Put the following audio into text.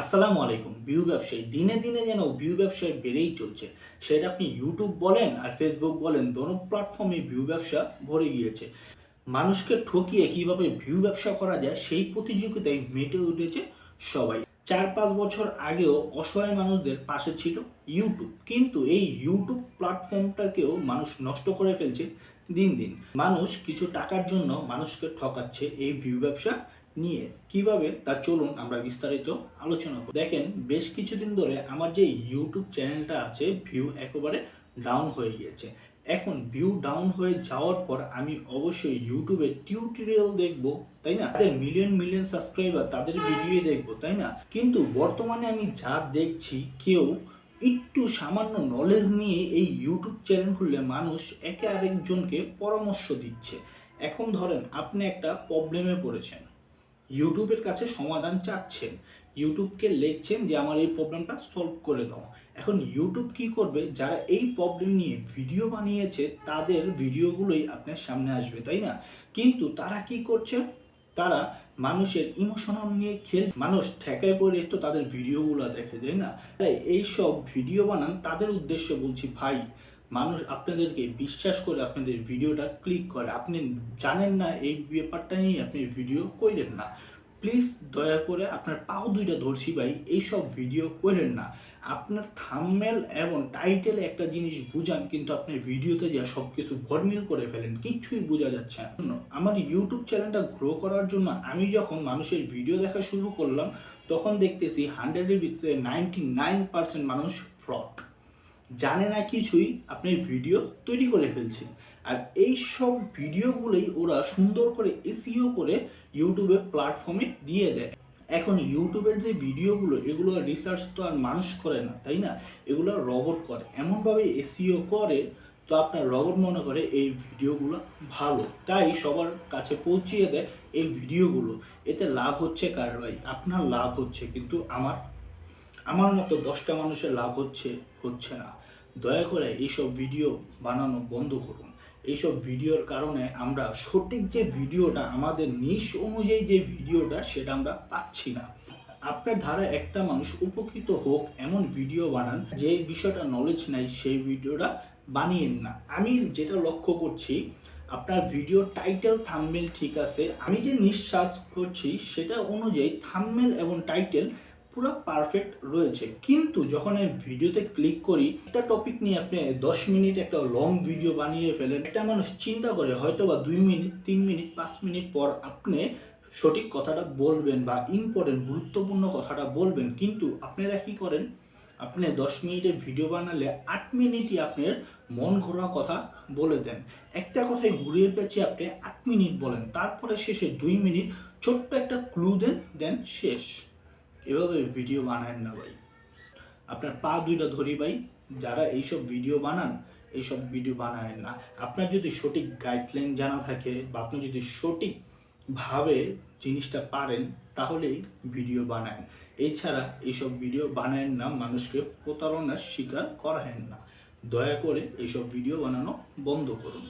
আসসালামু আলাইকুম, ভিউ ব্যবসায়ী। দিনে দিনে যেন ভিউ ব্যবসায় বেড়েই চলছে। সেটা আপনি ইউটিউব বলেন আর ফেসবুক বলেন, দোনো প্ল্যাটফর্মে ভিউ ব্যবসা ভরে গিয়েছে। মানুষকে ঠকিয়ে কীভাবে ভিউ ব্যবসা করা যায়, সেই প্রতিযোগিতায় মেটে উঠেছে সবাই। চার পাঁচ বছর আগেও অসহায় মানুষদের পাশে ছিল ইউটিউব কিন্তু এই ইউটিউব প্ল্যাটফর্মটাকেও মানুষ নষ্ট করে ফেলছে দিন দিন। মানুষ কিছু টাকার জন্য মানুষকে ঠকাচ্ছে এই ভিউ ব্যবসা নিয়ে। কীভাবে? তা চলুন আমরা বিস্তারিত আলোচনা করি। দেখেন, বেশ কিছুদিন ধরে আমার যে ইউটিউব চ্যানেলটা আছে ভিউ একেবারে ডাউন হয়ে গিয়েছে। এখন ভিউ ডাউন হয়ে যাওয়ার পর আমি অবশ্যই ইউটিউবে টিউটোরিয়াল দেখব, তাই না? তাদের মিলিয়ন মিলিয়ন সাবস্ক্রাইবার তাদের ভিডিও দেখব, তাই না? কিন্তু বর্তমানে আমি যা দেখছি, কেউ একটু সামান্য নলেজ নিয়ে এই ইউটিউব চ্যানেল খুললে মানুষ একে আরেকজনকে পরামর্শ দিচ্ছে। এখন ধরেন আপনি একটা প্রবলেমে পড়েছেন। ইউটিউবের কাছে সমাধান চাচ্ছেন। ইউটিউবকে লিখছেন যে আমার এই প্রবলেমটা সলভ করে দাও। এখন ইউটিউব কি করবে? যারা এই প্রবলেম নিয়ে ভিডিও বানিয়েছে, তাদের ভিডিওগুলোই আপনার সামনে আসবে, তাই না? কিন্তু তারা কি করছে? তারা মানুষের ইমোশনাল নিয়ে খেল, মানুষ ঠেকায় পড়ে তো তাদের ভিডিওগুলো দেখে, তাই না? তাই এইসব ভিডিও বানান, তাদের উদ্দেশ্যে বলছি, ভাই, মানুষ আপনাদেরকে বিশ্বাস করে আপনাদের ভিডিওটা ক্লিক করে। আপনি জানেন না এই ব্যাপারটা নিয়ে আপনি ভিডিও করেন না। প্লিজ দয়া করে আপনার পাও দুইটা ধরছি ভাই, এইসব ভিডিও করেন না। আপনার থামমেল এবং টাইটেলে একটা জিনিস বুঝান, কিন্তু আপনি ভিডিওতে যা সব কিছু গরমিল করে ফেলেন, কিচ্ছুই বোঝা যাচ্ছে না। আমার ইউটিউব চ্যানেলটা গ্রো করার জন্য আমি যখন মানুষের ভিডিও দেখা শুরু করলাম, তখন দেখতেছি হান্ড্রেডের ভিতরে নাইনটি নাইন পার্সেন্ট মানুষ ফ্রড জানে না কিছুই আপনি ভিডিও তৈরি করে ফেলছে। আর এই সব ভিডিওগুলোই ওরা সুন্দর করে এসিও করে ইউটিউবে প্ল্যাটফর্মে দিয়ে দেয়। এখন ইউটিউবের যে ভিডিওগুলো এগুলো রিসার্চ তো আর মানুষ করে না, তাই না? এগুলো রবট করে। এমনভাবে এসিও করে তো আপনার রবট মনে করে এই ভিডিওগুলো ভালো। তাই সবার কাছে পৌঁছিয়ে দেয় এই ভিডিওগুলো এতে লাভ হচ্ছে কার ভাই? আপনার লাভ হচ্ছে, কিন্তু আমার আমার মতো দশটা মানুষের লাভ হচ্ছে হচ্ছে না। দয়া করে এইসব ভিডিও বানানো বন্ধ করুন। এইসব ভিডিওর কারণে আমরা সঠিক যে ভিডিওটা আমাদের নিশ অনুযায়ী যে ভিডিওটা সেটা আমরা পাচ্ছি না। আপনার ধারা একটা মানুষ উপকৃত হোক এমন ভিডিও বানান, যে বিষয়টা নলেজ নাই, সেই ভিডিওটা বানিয়েন না। আমি যেটা লক্ষ্য করছি, আপনার ভিডিও টাইটেল থাম্বনেল ঠিক আছে। আমি যে নিঃশ্বাস করছি, সেটা অনুযায়ী থাম্বনেল এবং টাইটেল পুরো পারফেক্ট রয়েছে। কিন্তু যখন আমি ভিডিওতে ক্লিক করি, একটা টপিক নিয়ে আপনি দশ মিনিট একটা লং ভিডিও বানিয়ে ফেলেন, একটা মানুষ চিন্তা করে হয়তো বা দুই মিনিট তিন মিনিট পাঁচ মিনিট পর আপনি সঠিক কথাটা বলবেন বা ইম্পর্টেন্ট গুরুত্বপূর্ণ কথাটা বলবেন। কিন্তু আপনারা কি করেন? আপনি দশ মিনিটের ভিডিও বানালে আট মিনিটই আপনার মন ঘোরা কথা বলে দেন। একটা কথাই ঘুরিয়ে পেঁচিয়ে আপনি আট মিনিট বলেন। তারপরে শেষে দুই মিনিট ছোট্ট একটা ক্লু দেন দেন শেষ। এভাবে ভিডিও বানায় না ভাই। আপনার পা দুইটা ধরি ভাই, যারা এইসব ভিডিও বানান, এইসব ভিডিও বানায় না। আপনার যদি সঠিক গাইডলাইন জানা থাকে বা আপনি যদি সঠিকভাবে জিনিসটা পারেন, তাহলেই ভিডিও বানায়। এছাড়া এইসব ভিডিও বানায়েন না, মানুষকে প্রতারণার শিকার করায়েন না। দয়া করে এইসব ভিডিও বানানো বন্ধ করুন।